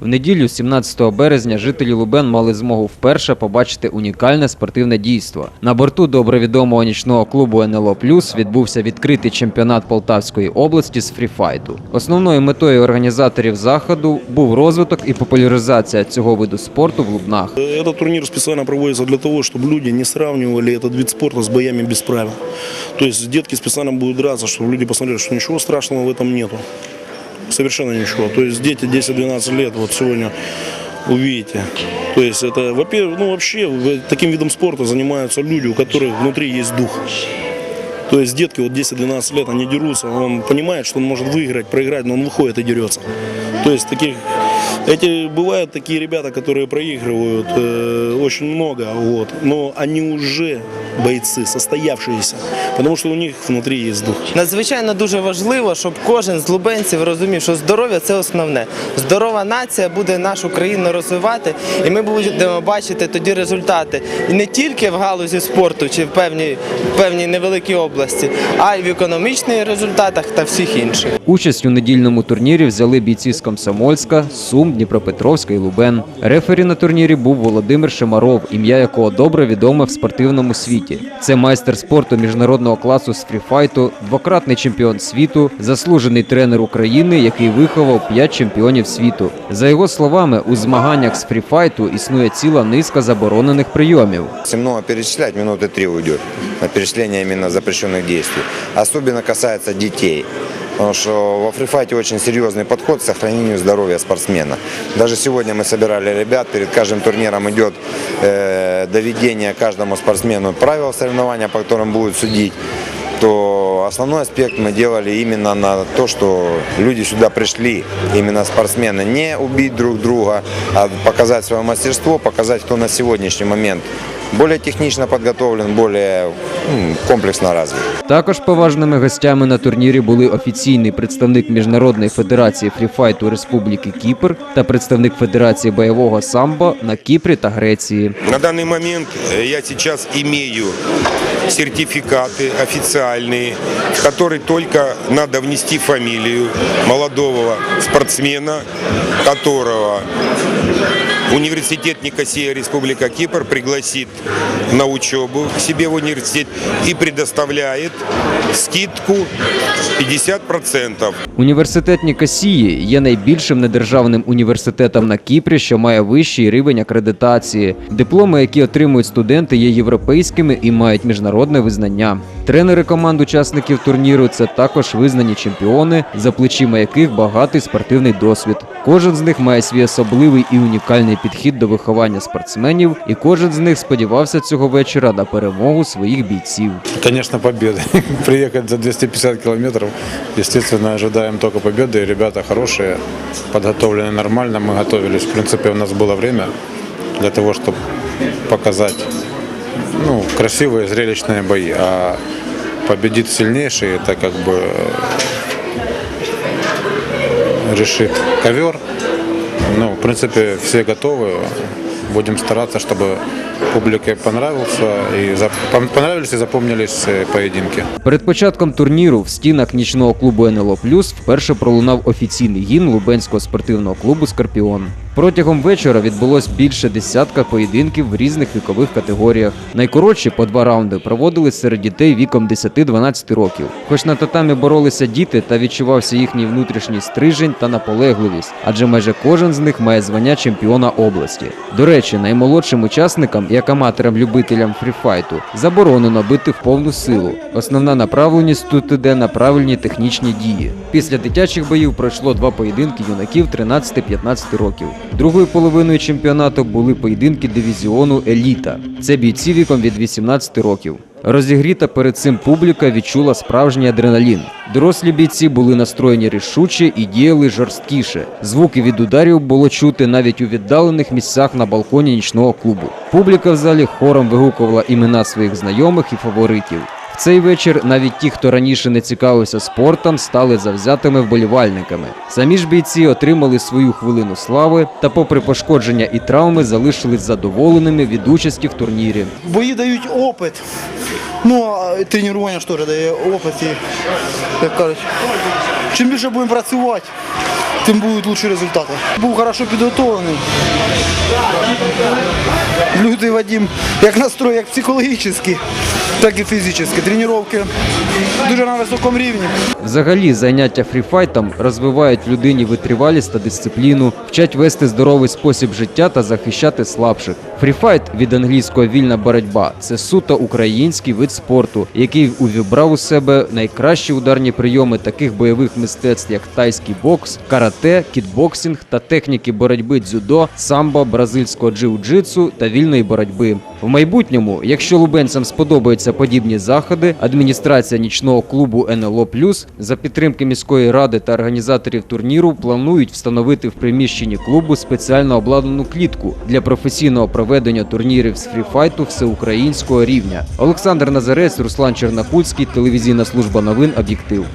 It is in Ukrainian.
В неділю, 17 березня, жителі Лубен мали змогу вперше побачити унікальне спортивне дійство. На борту добре відомого нічного клубу НЛО Плюс відбувся відкритий чемпіонат Полтавської області з фріфайту. Основною метою організаторів заходу був розвиток і популяризація цього виду спорту в Лубнах. Этот турнир специально проводится для того, чтобы люди не сравнивали этот вид спорта с боями без правил. То есть детки специально будут драться, чтобы люди посмотрели, что ничего страшного в этом нету. Совершенно ничего. То есть дети 10-12 лет, вот сегодня увидите. То есть это, во-первых, ну вообще таким видом спорта занимаются люди, у которых внутри есть дух. То есть детки вот 10-12 лет, они дерутся, он понимает, что он может выиграть, проиграть, но он выходит и дерется. То есть таких, эти бывают такие ребята, которые проигрывают э, очень много, вот, но они уже бойцы, состоявшиеся, потому что у них внутри есть дух. Надзвичайно дуже важливо, щоб кожен з лубенців розумів, що здоров'я це основне. Здорова нація буде нашу країну розвивати, і ми будемо бачити тоді результати і не тільки в галузі спорту чи в певній, в певній невеликій області, а й в економічних результатах та всіх інших. Участь у недільному турнірі взяли бійці з Комсомольська, Сум, Дніпропетровська і Лубен. Рефері на турнірі був Володимир Шемаров, ім'я якого добре відоме в спортивному світі. Це майстер спорту міжнародного класу з фріфайту, двократний чемпіон світу, заслужений тренер України, який виховав п'ять чемпіонів світу. За його словами, у змаганнях з фріфайту існує ціла низка заборонених прийомів. Если много перечислять, минуты три уйдет на перечисление именно запрещенных действий. Особенно касается детей. Потому что во фрифайте очень серьезный подход к сохранению здоровья спортсмена. Даже сегодня мы собирали ребят, перед каждым турниром идет э, доведение каждому спортсмену правил соревнования, по которым будут судить то основной аспект мы делали именно на то, что люди сюда пришли, именно спортсмены, не убить друг друга, а показать свое мастерство, показать, кто на сегодняшний момент более технично подготовлен, более м, комплексно развит. Також поважними гостями на турнірі були офіційний представник Міжнародної федерації фріфайту Республіки Кіпр та представник Федерації бойового самбо на Кіпрі та Греції. На данный момент э, я сейчас имею сертификаты официальные, в которые только надо внести фамилию молодого спортсмена, которого Университет Никосия, Республика Кипр пригласит на учебу к себе в университет и предоставляет скидку 50%. Університет Нікосії є найбільшим недержавним університетом на Кіпрі, що має вищий рівень акредитації. Дипломи, які отримують студенти, є європейськими і мають міжнародне визнання. Тренери команд учасників турніру це також визнані чемпіони, за плечима яких багатий спортивний досвід. Кожен з них має свій особливий і унікальний підхід до виховання спортсменів, і кожен з них сподівався цього вечора на перемогу своїх бійців. Конечно, победы. Приехать за 250 километров, естественно, ожидаем только победы. И Ребята хорошие, подготовлены нормально. Мы готовились. В принципе, у нас было время для того, чтобы показать ну, красивые, зрелищные бои. А победит сильнейший, это как бы э, решит ковер. Ну, в принципе, все готовы. Будем стараться, чтобы публике понравился и зап- пон- понравились и запомнились э, поединки. Перед початком турніру в стінах нічного клубу НЛО Плюс вперше пролунав офіційний гімн Лубенського спортивного клубу Скорпіон. Протягом вечора відбулось більше десятка поєдинків в різних вікових категоріях. Найкоротші по два раунди проводили серед дітей віком 10-12 років. Хоч на татамі боролися діти та відчувався їхній внутрішній стрижень та наполегливість, адже майже кожен з них має звання чемпіона області. До речі, наймолодшим учасникам, як аматорам-любителям фріфайту, заборонено бити в повну силу. Основна направленість тут іде на правильні технічні дії. Після дитячих боїв пройшло два поєдинки юнаків 13-15 років. Другою половиною чемпіонату були поєдинки дивізіону Еліта. Це бійці віком від 18 років. Розігріта перед цим публіка відчула справжній адреналін. Дорослі бійці були настроєні рішуче і діяли жорсткіше. Звуки від ударів було чути навіть у віддалених місцях на балконі нічного клубу. Публіка в залі хором вигукувала імена своїх знайомих і фаворитів. Цей вечір навіть ті, хто раніше не цікавився спортом, стали завзятими вболівальниками. Самі ж бійці отримали свою хвилину слави та, попри пошкодження і травми, залишились задоволеними від участі в турнірі. Бої дають опит. Ну, тренування ж теж дає опит. І, як кажуть, чим більше будемо працювати, тим будуть лучші результати. Був хорошо підготовлений. Лютий Вадим, як настрой, як психологічний, так і фізичний. Тренування дуже на високому рівні. Взагалі, заняття фріфайтом розвивають людині витривалість та дисципліну, вчать вести здоровий спосіб життя та захищати слабших. Фріфайт від англійського вільна боротьба це суто український вид спорту, який увібрав у себе найкращі ударні прийоми таких бойових мистецтв, як тайський бокс, карате, кікбоксинг та техніки боротьби дзюдо, самбо, бразильського джиу-джитсу та вільної боротьби. В майбутньому, якщо лубенцям сподобаються подібні заходи, адміністрація нічного клубу НЛО Плюс за підтримки міської ради та організаторів турніру планують встановити в приміщенні клубу спеціально обладнану клітку для професійного проведення турнірів з фріфайту всеукраїнського рівня. Олександр Назарець, Руслан Чернакульський, телевізійна служба новин Об'єктив.